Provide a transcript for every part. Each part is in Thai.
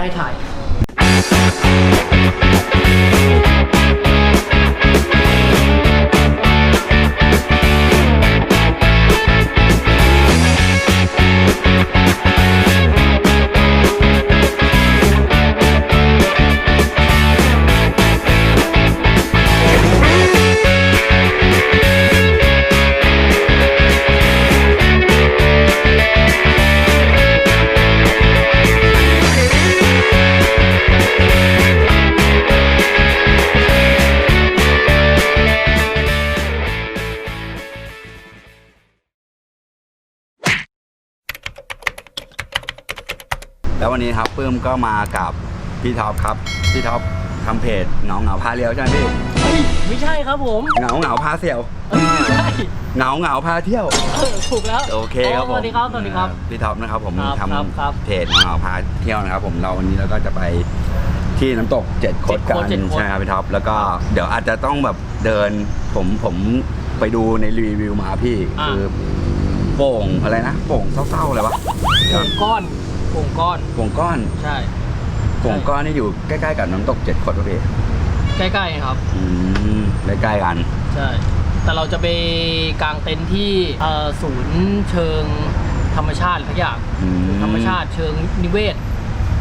ให้ถ่าย แล้ววันนี้ครับปื้มก็มากับพี่ท็อปครับ พี่ท็อปทำเพจเหงาเหงาพาเลี้ยวใช่ไหมพี่เฮ้ยไม่ใช่ครับผมเหงาเหงาพาเสี่ยวเอ้ยไม่ใช่เหงาเหงาพาเที่ยว เออถูกแล้วโอเคครับผมสวัสดีครับสวัสดีครับพี่ท็อปนะครับผมครับทครับครับำเพจเหงาเหงาพาเที่ยวนะครับ ผมเราวันนี้เราก็จะไปที่น้ำตกเจ็ดคดกัเจ็ดนโคตรเจ็ดโคตรใช่ครับพี่ท็อปแล้วก็เดี๋ยวอาจจะต้องแบบเดินผมผมไปดูในรีวิวมาพี่อ่าคือโป่งอะไรนะโป่งเศร้าๆอะไรวะเดี๋ยวโป่งก้อน โป่งก้อนโป่งก้อนใช่โป่งก้อนนี่อยู่ใกล้ๆกับน้ำตกเจ็ดคดป่ะพี่ใกล้ๆครับอืมใกล้ๆกันใช่แต่เราจะไปกางเต็นท์ที่เอ่อศูนย์เชิงธรรมชาติทุกอย่างอืธรรมชาติเชิงนิเวศ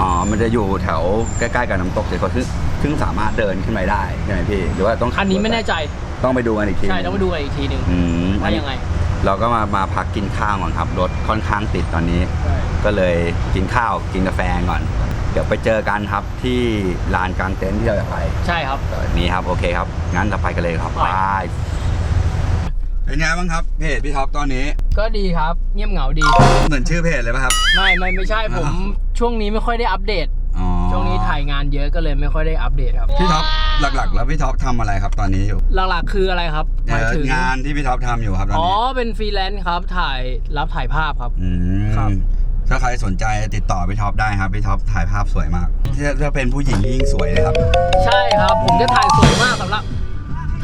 อ๋อ มันจะอยู่แถวใกล้ๆกับน้ำตกเจ็ดคนซึ่งซึ่งสามารถเดินขึ้นไปได้ใช่ไหมพี่หรือว่าต้องขับอันนี้ไม่แน่ใจต้องไปดูกันอีกทีใช่ต้องไปดูกันอีกทีหนึ่งอืมว่ายังไง เราก็มามาพักกินข้าวก่อนครับรถ ค่อนข้างติดตอนนี้ใช่ก็เลยกินข้าวกินกาแฟก่อน เดี๋ยวไปเจอกันครับที่ลานกลางเต็นท์ที่เราจะไปใช่ครับ นี่ครับโอเคครับ งั้นเราไปกันเลยครับไป ไปเป็นไงบ้างครับเพจพี่ท็อปตอนนี้ ก็ดีครับเงียบเหงาดี เหมือนชื่อเพจเลยป่ะครับ ไม่ไม่ไม่ใช่ผมอ้าวช่วงนี้ไม่ค่อยได้อัปเดต อ๋อช่วงนี้ถ่ายงานเยอะก็เลยไม่ค่อยได้อัปเดตครับ พี่ท็อป หลักๆ แล้วพี่ท็อปทำอะไรครับตอนนี้อยู่หลักๆคืออะไรครับหมายถึงงานที่พี่ท็อปทำอยู่ครับตอนอ๋อนี้เป็นฟรีแลนซ์ครับถ่ายรับถ่ายภาพครับอืมครับ ถ้าใครสนใจติดต่อพี่ท็อปได้ครับพี่ท็อปถ่ายภาพสวยมากถ้าถ้าเป็นผู้หญิงยิ่งสวยเลยครับ ใช่ครับ ผมจะถ่ายสวยมากสำหรับ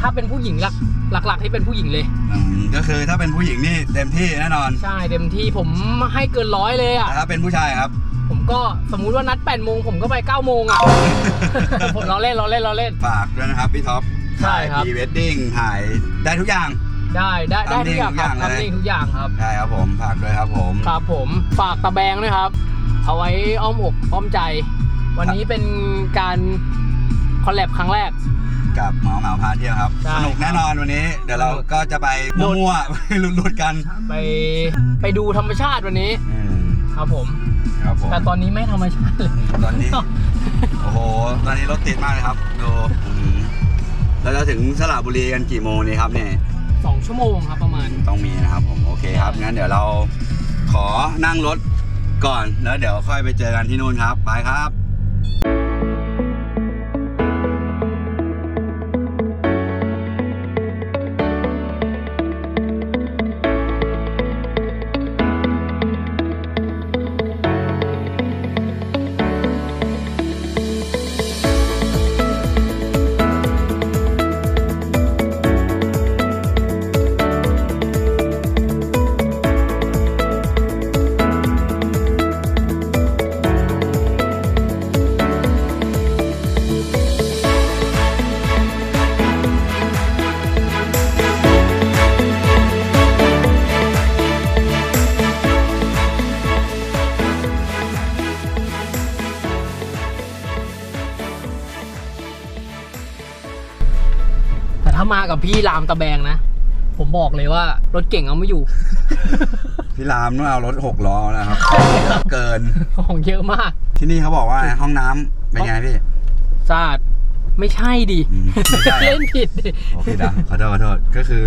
ถ้าเป็นผู้หญิงหลักหลักๆที่เป็นผู้หญิงเลย อืมก็คือถ้าเป็นผู้หญิงนี่เต็มที่แน่นอนใช่เต็มที่ผมให้เกินร้อยเลยอะ แต่ถ้าเป็นผู้ชายครับ ผมก็สมมุติว่านัด8โมงผมก็ไป9โมงอะ ผมล้อเล่นล้อเล่นล้อเล่น ฝากด้วยนะครับพี่ท็อปใช่ครับ พรีเวดดิ้งถ่ายได้ทุกอย่าง ได้ได้ได้ทำเอทุงกอย่างครับทุกอย่างเลย ทำเองทุกอย่างครับ ใช่ครับผมฝากด้วยครับผม ครับผมฝากตะแบงด้วยครับ เอาไว้อ้อมอกอ้อมใจ วันนี้เป็นการ คอลแลบครั้งแรก กับเหมาเหมาพาเที่ยวครับ ใช่สนุกแน่นอนวันนี้ เดี๋ยวเราก็จะไปโดดมั่วๆไปลุดๆกันไปไปดูธรรมชาติวันนี้อืมครับผม ครับผม แต่ตอนนี้ไม่ธรรมชาติเลยตอนนี้ โอ้โห ตอนนี้รถติดมากเลยครับ ดูอืมเราจะถึงสระบุรีกันกี่โมงนี่ครับเนี่ย สองชั่วโมงครับประมาณ ต้องมีนะครับผมโอเคครับ งั้นเดี๋ยวเราขอนั่งรถก่อนแล้วเดี๋ยวค่อยไปเจอกันที่นู่นครับ ไปครับ กับพี่รามตะแบงนะ ผมบอกเลยว่ารถเก่งเอาไม่อยู่ พี่รามต้องเอารถหกล้อนะครับ เกินของเยอะมาก ที่นี่เขาบอกว่าห้องน้ำเป็นไงพี่สะอาดไม่ใช่ดิอืมไม่ใช่เล่นผิดดิโอเคนะขอโทษขอโทษก็คือ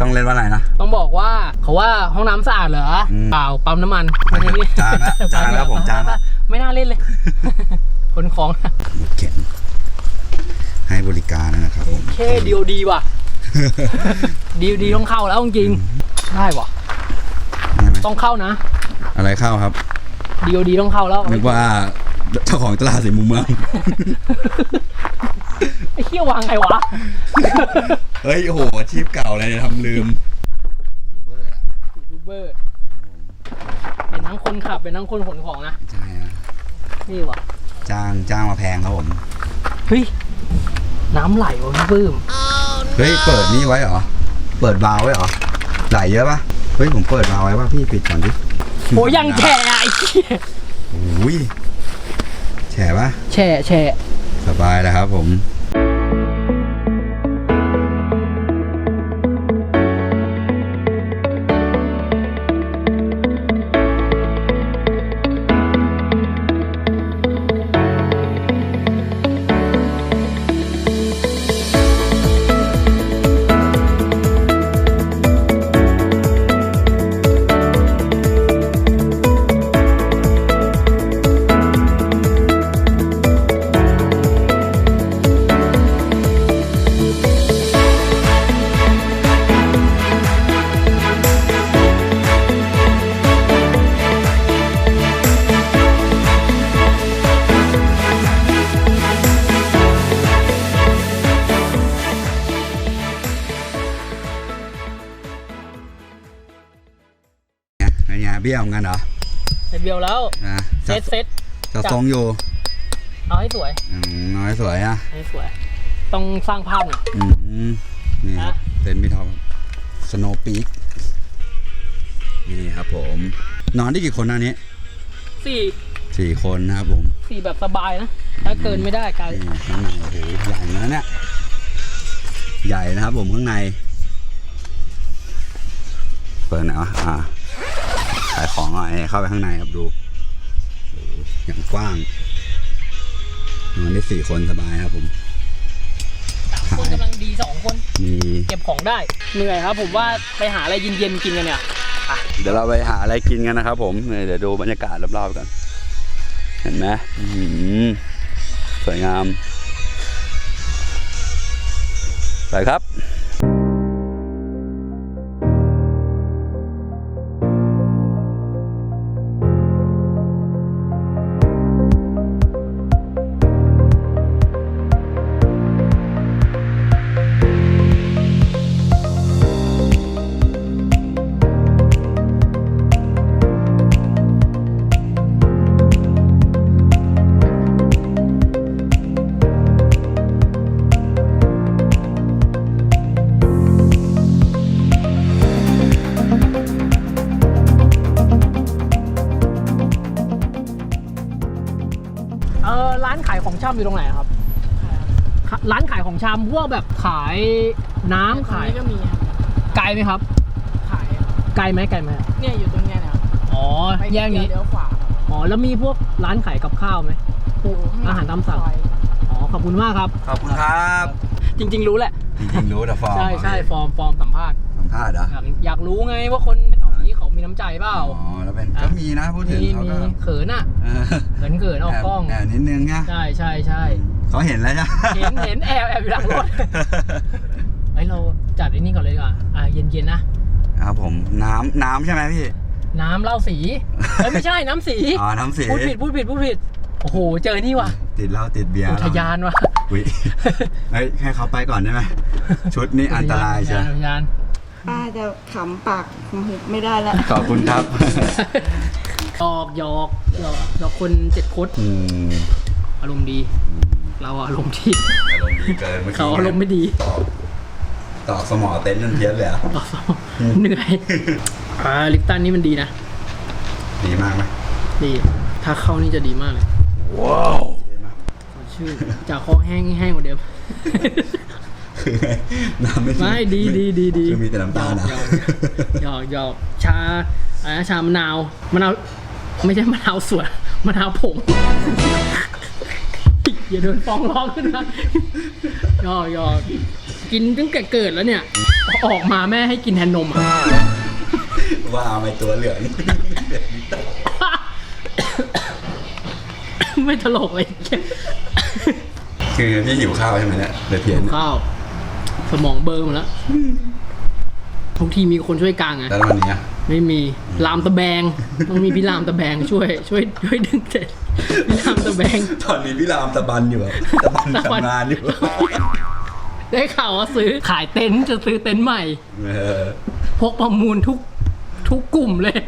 ต้องเล่นว่าอะไรนะ ต้องบอกว่าเขาว่าห้องน้ำสะอาดเหรออมเปล่าปั๊มน้ำมันจางละจางแล้วผมจางละ ไม่น่าเล่นเลยคนของนะ เข็น ให้บริการนะครับผมเคดีดีว่ะดีดีต้องเข้าแล้วจริงๆได้ว่ะได้ไหมต้องเข้านะ อะไรเข้าครับดีดีต้องเข้าแล้วนึกว่าเจ้าของตลาดสีมุมเมืองไอ้เขี้ยววางไงวะ เฮ้ยโอ้โหอาชีพเก่าเลยเนี่ยทำลืมยูทูบเบอร์เป็นทั้งคนขับเป็นทั้งคนขนของนะ ใช่นะนี่ว่ะจ้างจ้างมาแพงครับผม เฮ้ย น้ำไหลว่ะพี่ปื้มเฮ้ยเปิดนี่ไว้เหรอ เปิดวาล์วไว้เหรอ ไหลเยอะปะเฮ้ยผมเปิดวาล์วไว้ว่าพี่ปิดก่อนดิโอ้ยังแฉะไอ้เหี้ยโอ้ยแฉะปะแฉะแฉะสบายแล้วครับผม ไงเบี้ยวงั้นเหรอเสร็จเบียวแล้วอะเซตเซตจะทรงอยู่เอาให้สวยอืมน้อยสวยอะให้สวย ต้องสร้างภาพหน่อย อืมนี่ครับอะเต็นท์พี่ทอมสโนว์ปีกนี่ครับผม นอนได้กี่คนนะอันนี้สี่สี่คนนะครับผม สี่แบบสบายนะ ถ้าเกินไม่ได้ไกลนี่ข้างในโอ้โหใหญ่นะเนี่ยใหญ่นะครับผมข้างใน เปิดหน่อยวะอ่าขายของหน่อยเข้าไปข้างในครับดูโอ้โหอย่างกว้างนอนได้สี่คนสบายครับผมสามคนกำลังดีสองคนมีเก็บของได้ เหนื่อยครับ ผมว่าไปหาอะไรเย็นๆกินกันเนี่ยเดี๋ยวเราไปหาอะไรกินกันนะครับ ผมเนี่ยเดี๋ยวดูบรรยากาศรอบๆกัน เห็นไหมอื้อหือสวยงามไปครับานขายของชำอยู่ตรงไหนครับ ร้านขายของชำพวกแบบขายน้ำขายก็มีครับไกลไหมครับ ขายครับไกลไหมไกลไหมเนี่ยอยู่ตรงเนี้ยนะครับอ๋อ ไปแยกนี้ เลี้ยวขวาครับอ๋อ แล้วมีพวกร้านขายกับข้าวไหม อยู่ข้งลังอาหารตามสั่ง ซอยอ๋อ ขอบคุณมากครับ ขอบคุณครับ จริง ๆ รู้แหละ จริงๆรู้แต่ฟอร์มใช่ใช่เหรฟอร์มฟอร์มสัมภาษณ์สัมภาษณ์เหรอ อยากอยากรู้ไงว่าคน มีน้ำใจเปล่า อ๋อแล้วเป็นอะก็มีนะพูดถึงมีเขามีก็เขินอะเออเขินเขินออกกล้องแอบแอบนิดนึงไงใช่ใช่ใช่เขาเห็นแล้วใช่ไหมเห็นเห็นแอบแอบอยู่หลังรถเฮ้ยเราจัดไอ้นี่ก่อนเลยดีกว่าอ่าเย็นๆนะครับผมน้ำน้ำใช่ไหมพี่ น้ำเหล้าสีเอ้ยไม่ใช่น้ำสีอ๋อน้ำสีพูดผิดพูดผิดพูดผิดโอ้โหเจอนี่ว่ะติดเหล้าติดเบียร์อุทยานว่ะ อุ๊ยเฮ้ยให้เขาไปก่อนได้ไหมชุดนี้อันตรายอุใช่ทนอุทยาน ป้าจะขำปากหุบไม่ได้แล้วขอบคุณครับ หยอกหยอกหยอกหยอกคนเจ็ดคดอืมอารมณ์ดี เราอารมณ์ที่อารมณ์ดีเกินเมื่อกี้เขาอารมณ์ไม่ดีตอบตอบสมอเต็นท์จนเพี้ยนเลยอะต่อสองเหนื่อยอ่าลิปตันนี่มันดีนะ ดีมากไหมดีถ้าเข้านี่จะดีมากเลยว้าวสดชื่นจากคอแห้งแห้งกว่าเดิมคือไง น้ำไม่ไม่ดีดีดีดีคือมีแต่น้ำตาลนะหยอกหยอกชาอะไรนะชามะนาวมะนาวไม่ใช่มะนาวสวนมะนาวผงอย่าโดนฟ้องร้องขึ้นนะหยอกหยอกกินตั้งแต่เกิดแล้วเนี่ยพอออกมาแม่ให้กินแทนนมอะว่าเอาไปตัวเหลืองไม่ตลกเลยคือพี่หิวข้าวใช่ไหมเนี่ยเดี๋ยวเพี้ยนข้าว สมองเบลอร์หมดแล้วทุกทีมีคนช่วยกลางไงแล้ววันนี้อะไม่มีลามตะแบงต้องมีพี่ลามตะแบงช่วย ช่วยช่วยดึงเสร็จพี่ลามตะแบง ตอนนี้พี่รามตะบันอยู่อะตะบันตะบัน ทำงานอยู่ได้ข่าวว่าซื้อขายเต็นท์จะซื้อเต็นท์ใหม่ เออพกประมูลทุกทุกกลุ่มเลย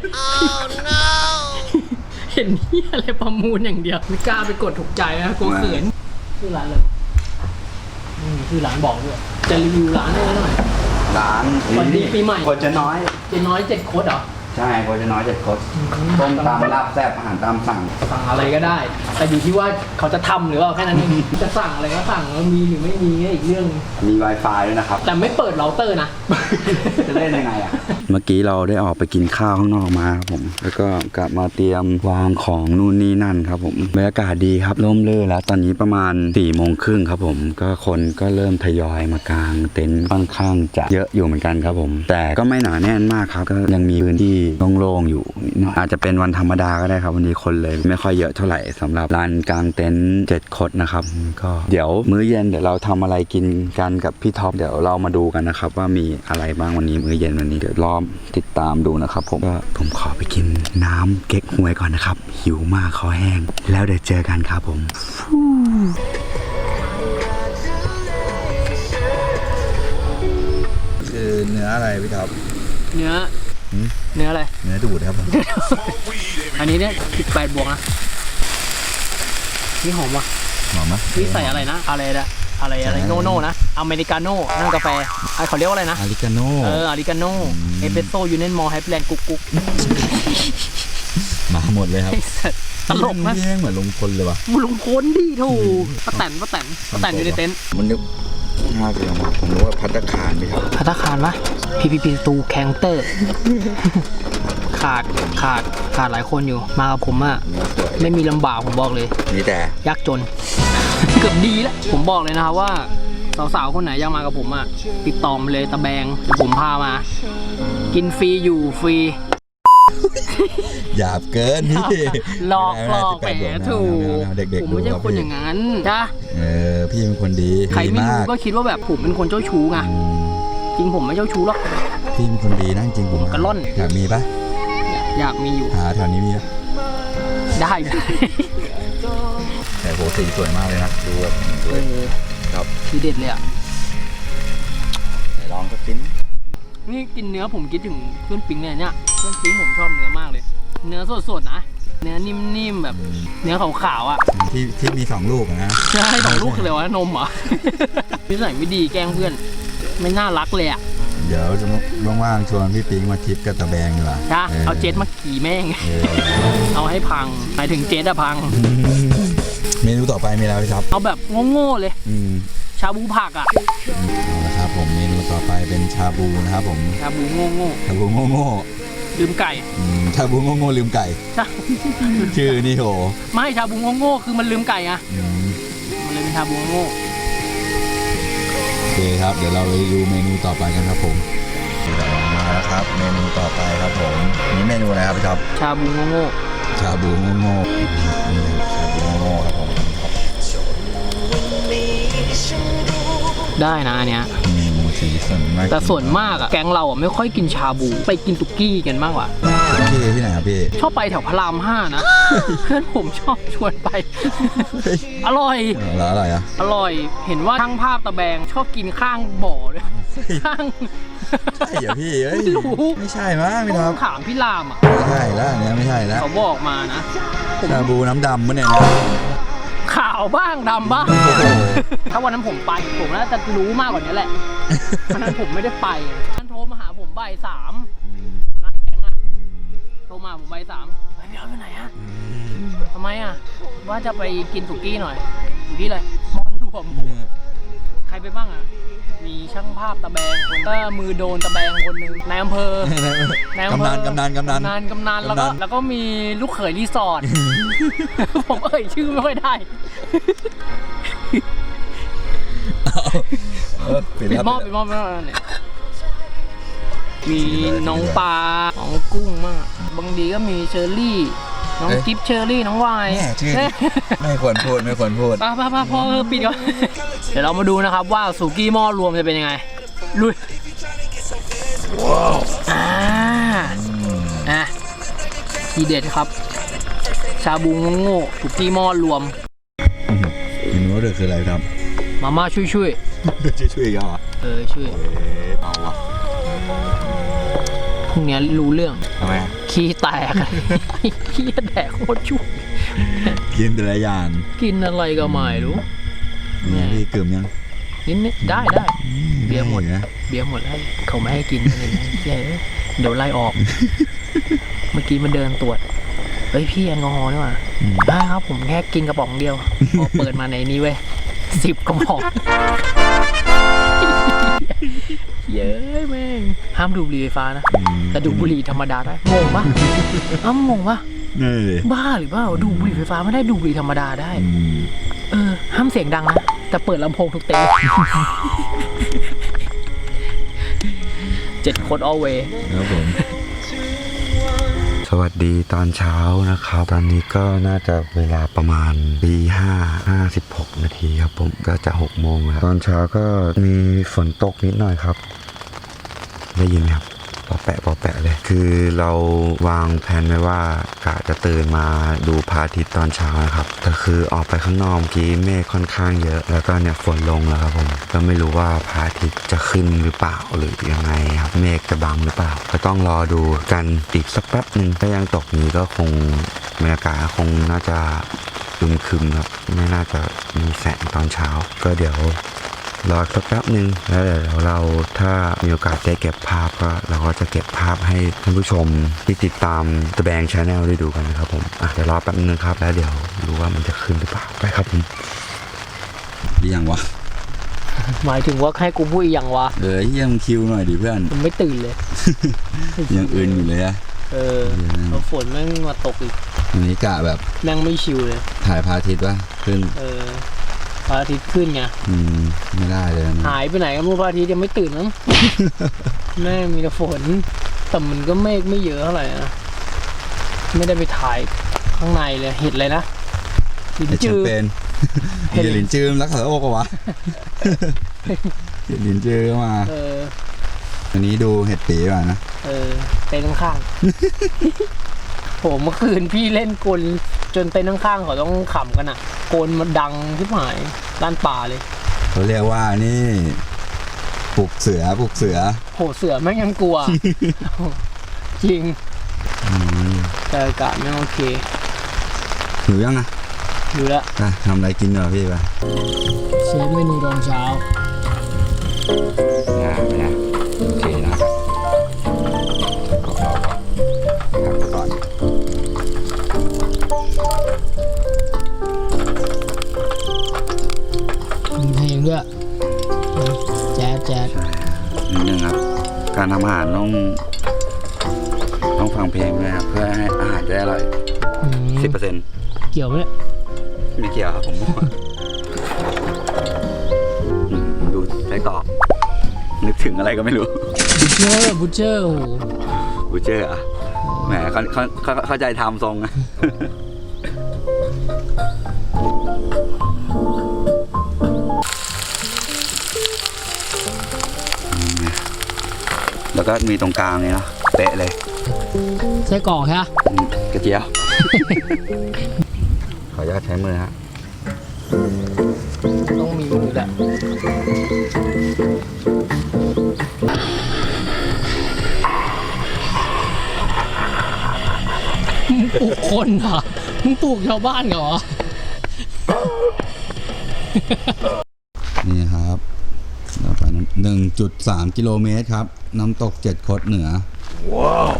เห็ห็นเหียอะไรประมูลอย่างเดียว ไม่กล้าไปกดถูกใจนะกลัวเขินชื่อร้านเลยอืมชื่อร้านบอกด้วย จะรีวิวร้านได้หน่อย ร้านวันดีปีใหม่ คนจะน้อย เจน้อยเจ็ดโค้ดเหรอใช่คนจะน้อยเจ็ดคนต้มตำลาบแซ่บอาหารตามสั่ง สั่งอะไรก็ได้ แต่อยู่ที่ว่าเขาจะทำหรือเปล่าแค่นั้นเองจะสั่งอะไรก็สั่งแล้วมีหรือไม่มีก็อีกเรื่อง มี Wi-Fi ด้วยนะครับ แต่ไม่เปิดเราเตอร์นะ จะเล่นยังไงอะ เมื่อกี้เราได้ออกไปกินข้าวข้างนอกมาครับผม แล้วก็กลับมาเตรียมวางของนู่นนี่นั่นครับผมบรรยากาศดีครับร่มรื่นแล้วตอนนี้ประมาณ4ี่โมงครึ่งครับผม ก็คนก็เริ่มทยอยมากางเต็นท์ค่อนข้างจะเยอะอยู่เหมือนกันครับผม แต่ก็ไม่หนาแน่นมากครับ ก็ยังมีพื้นที่โล่งๆอยู่อาจจะเป็นวันธรรมดาก็ได้ครับวันนี้คนเลย ไม่ค่อยเยอะเท่าไหร่สำหรับลานกางเต็นท์เจ็ดคดนะครับก็เดี๋ยวมื้อเย็นเดี๋ยวเราทำอะไรกินกันกับพี่ท็อปเดี๋ยวเรามาดูกันนะครับว่ามีอะไรบ้างวันนี้มื้อเย็นวันนี้เดี๋ยวรอติดตามดูนะครับผมก็ผมขอไปกินน้ำเก๊กฮวยก่อนนะครับ หิวมากคอแห้ง แล้วเดี๋ยวเจอกันครับผมคือเนื้ออะไรพี่ท็อปเนื้อหืมเนื้ออะไร เนื้อดูดครับผม อันนี้เนี่ยสิบแปดบวกนะ นี่หอมว่ะหอมไหมนี่ใส่อะไรนะ อะไรนะ อะไรอะไรใส่อะไรโนโน่นะอเมริกาโน่นั่นกาแฟไอเขาเรียกว่าอะไรนะอาริกาโน่ เอออาริกาโน่เอสเปรสโซ่ยูเนนมอลแฮปแลนด์กุ๊กกุ๊กมาหมดเลยครับไอ้สัสตลกนะพี่แม่งเหมือนลุงพลเลยวะมึงลงพ้นดิถูกป้าแตนป้าแตนป้าแตนอยู่ในเต็นท์มันนึกน่าจะมาผมรู้ว่าพัตตาคารไหมครับพัตตาคารปะพีพีพีตูแคงเตอร์ ขาดขาดขาดหลายคนอยู่มากับผมอะเนื้อสวยไม่มีลำบากผมบอกเลย มีแต่ ยากจน เกือบดีแล้ว ผมบอกเลยนะครับว่าสาวๆ คนไหนอยากมากับผมอะติดต่อมาเลยตะแบงเดี๋ยวผมพามา กินฟรีอยู่ฟรี หยาบเกินพี่หลอกหลอกแหมไม่ได้18ถูกไม่เอาเด็กผมๆดูไม่ใช่รับคนพี่อย่างนั้นจ้ะเออพี่เป็นคนดีใครไม่ดีรู้มากก็คิดว่าแบบผมเป็นคนเจ้าชู้ไงอืมจริงผมไม่เจ้าชู้หรอกพี่เป็นคนดีนะจริงๆผมกระล่อนอยากมีปะอยากมีอยู่หาแถวนี้มีปะได้ แต่โหสีสวยมากเลยนะ ดูแบบเออครับทีเด็ดเลยอะไหนลองสักชิ้น นี่กินเนื้อผมคิดถึงเพื่อนปิงเนี่ยเนี่ยเพื่อนปิงผมชอบเนื้อมากเลย เนื้อสดๆนะ เนื้อนิ่มๆแบบ เนื้อขาวๆอะ ที่ที่มีสองลูกอะนะใช่สองลูกคืออะไรวะนมเหรอนิสัยไม่ดีแกล้งเพื่อน ไม่น่ารักเลยอะเดี๋ยวจะว่างๆชวนพี่ปิ๊งมาทริปกับตะแบงดีกว่าจ้ะเอาเจ็ตมาขี่แม่งเออเอาให้พังหมายถึงเจ็ตอะพัง เมนูต่อไปมีอะไรครับ เอาแบบโง่ๆเลย อืมชาบูผักอะเอาละครับผมเมนูต่อไปเป็นชาบูนะครับผมชาบูโง่ชาบูโง่โง่ๆลืมไก่ๆอืมชาบูโง่โง่ๆลืมไก่ ใช่ชื่อนี่โหไม่ชาบูโง่ๆคือมันลืมไก่อะอืมมันเลยเป็นชาบูโง่โอเคครับ เดี๋ยวเราไปดูเมนูต่อไปกันครับผมมาแล้วครับ เมนูต่อไปครับผมนี่เมนูอะไรครับพี่ท็อปชาบูโง่ชาบูโง่โง่ๆนี่ชาบูโง่โง่ๆครับผมๆ ได้นะอันเนี้ยอืมสีสันมากแต่ส่วนมากอะแก๊งเราอะไม่ค่อยกินชาบู ไปกินตุกี้กันมากกว่า พี่ที่ไหนครับพี่ ชอบไปแถวพระรามห้านะ เพื่อนผมชอบชวนไป อร่อยเออแล้วอะไรอะ อร่อย เห็นว่าช่างภาพตะแบงชอบกินข้างบ่อด้วยข้างใช่เหรอพี่เอ้ยไม่รู้ไม่ใช่มั้งพี่ท็อปถามพี่รามอะ ไม่ใช่แล้วอันเนี้ยไม่ใช่แล้วเขาบอกมานะผมชาบูน้ำดำมั้งเนี่ยนะ ขาวบ้างดำบ้างโอ้โหถ้าวันนั้นผมไป ผมน่าจะรู้มากกว่านี้แหละวันนั้นผมไม่ได้ไปท่านโทรมาหาผมบ่ายสามหัวหน้าแก๊งอะโทรมาผมบ่ายสามเฮ้ยพี่เอาไปไหนอะทำไมอะว่าจะไปกินสุกี้หน่อยสุกี้อะไรมอนรวม ใครไปบ้างอะ มีช่างภาพตะแบงคนก็มือโดนตะแบงคนหนึ่งนายอำเภอ นายอำเภกำนัอนกำนันกำนันกำนันกำนันแล้วก็กำนัน แล้วก็มีลูกเขยรีสอร์ท ผมเอ่ยชื่อไม่ค่อยได้ เออปิดปิดแล้วหม้อปิปิดดหม้อปิดหม้อเนี่ยมีสีเลยน้องสีเลยปลาน้องกุ้งมาก บางทีก็มีเชอร์รี่ น้องเอ๊ะจิ๊บเชอร์รี่น้องวายแม่ชื่อไม่ควรพูดไม่ควรพูดไป้าป้าป้าพอเออปิดก่อน เดี๋ยวเรามาดูนะครับว่าสุกี้หม้อรวมจะเป็นยังไง ลุยว้าวอ่าอะทีเด็ดครับ ชาบูโง่ๆสุกี้หม้อรวม เมนูเด็กคืออะไรครับมาม่าช่วยช่วยช่วยช่วยๆอีกเหรอๆเออช่วย เอ๊ะเอาวะ พรุ่งนี้รู้เรื่องทำไมขี้แตกขี้แตกโคตรชุ่มกินแต่ละอย่างกินอะไรก็ไม่รู้นี่พี่เกือบยังนิดนิดได้ได้เบียร์หมดนะเบียร์หมดแล้วเขาไม่ให้กินอะไรนะเจ๊เดี๋ยวไล่ออก เมื่อกี้มันเดินตรวจเฮ้ยพี่แอลกอฮอล์นี่หว่าได้ครับผมแค่กินกระป๋องเดียวพอเปิดมาในนี้เว้ยสิบกระป๋องเย้ยแม่ง ห้ามดูดบุหรี่ไฟฟ้านะ แต่ดูดบุหรี่ธรรมดาได้งงปะอ้ำงงปะนี่เลยบ้าหรือเปล่าดูดบุหรี่ไฟฟ้าไม่ได้ดูดบุหรี่ธรรมดาได้ อืมเออ ห้ามเสียงดังนะ แต่เปิดลำโพงทุกเต็นท์ เจ็ดคนออเวครับผม สวัสดีตอนเช้านะครับ ตอนนี้ก็น่าจะเวลาประมาณตีห้าห้าสิบหกนาทีครับผมก็จะหกโมงแล้วตอนเช้าก็มีฝนตกนิดหน่อยครับ ได้ยินไหมครับปอแปะปอแปะเลย คือเราวางแผนไว้ว่ากะจะตื่นมาดูพระอาทิตย์ตอนเช้านะครับแต่คือออกไปข้างนอกเมื่อกี้เมฆค่อนข้างเยอะ แล้วก็เนี่ยฝนลงแล้วครับผมก็ไม่รู้ว่าพระอาทิตย์จะขึ้นหรือเปล่าหรือยังไงครับเมฆจะบังหรือเปล่า ก็ต้องรอดูกันอีกสักแป๊บหนึ่งถ้ายังตกนี้ก็คงบรรยากาศคงน่าจะอึมครึมครับไม่น่าจะมีแสงตอนเช้า ก็เดี๋ยว รอสักแป๊บหนึ่งแล้วเดี๋ยวเราถ้ามีโอกาสได้เก็บภาพก็เราก็จะเก็บภาพให้ท่านผู้ชมที่ติดตาม The Bang Channel ได้ดูกันนะครับผมอะเดี๋ยวรอแป๊บนึงครับ แล้วเดี๋ยวรู้ว่ามันจะขึ้นหรือเปล่าไปครับผมยังวะหมายถึงว่าให้กูพูดอีกอย่างวะเออเยี่ยมคิวหน่อยดิเพื่อนมันไม่ตื่นเลยยังอื่นอยู่เลยอะเออแล้วฝนแม่งมาตกอีกวันนี้กะแบบแม่งไม่ชิวเลย ถ่ายพระอาทิตย์วะขึ้นเออพ ระอาทิตย์ขึ้นไงอืมไม่ได้เลยนะหายไปไหนก็ไม่รู้พระอาทิตย์ยังไม่ตื่นมั้ง แม่งมีแต่ฝนแต่มันก็เมฆไม่เยอะเท่าไหร่นะไม่ได้ไปถ่ายข้างในเลยเห็นเลยนะลินไอแชจืมอเปญเห็น เดี๋ยวลินจืมรักษาโอกวะ เดี๋ยวลินจือเข้ามาเออ วันนี้ดูเห็ดปีก่อนนะ เออเต็นท์ข้างๆ โหเมื่อคืนพี่เล่นกลจนเต็นท์ข้างๆเขาต้องขำกันอะโกนมันดังที่หายด้านป่าเลยเขาเรียกว่านี่ปลุกเสือปลุกเสือโหเสือแม่งยังกลัว จริงอืมแต่อากาศไม่งโอเคหิวยังอะอยู่แล้วไปทำอะไรกินเหรอพี่ไปเชฟเมนูตอนเช้างาไม่นะ ด้วยแจ๊ดแจ๊ดนิดนึงครับ การทำอาหารต้องต้องฟังเพลงด้วยครับเพื่อให้อาหารจะได้อร่อยอืมสิบเปอร์เซ็นต์เกี่ยวไหมเนี่ยไม่เกี่ยวครับผมว่าอืมดูไส้กรอกนึกถึงอะไรก็ไม่รู้ บูเชอร์บูเชอร์โอ้โหบูเจอร์อะแหมเขาเขาเขาเข้าใจทำทรงอะ แล้วก็มีตรงกลางนี่เนาะเป๊ะเลยไส้กรอกใช่ไหมอืมกระเจียว ขออนุญาตใช้มือฮะต้องมีมือแหละมึงปลูกคนเหรอมึงปลูกชาวบ้านเหรอนี่ครับเราไปหนึ่งจุดสามกิโลเมตรครับ น้ำตกเจ็ดคดเหนือ ว้าว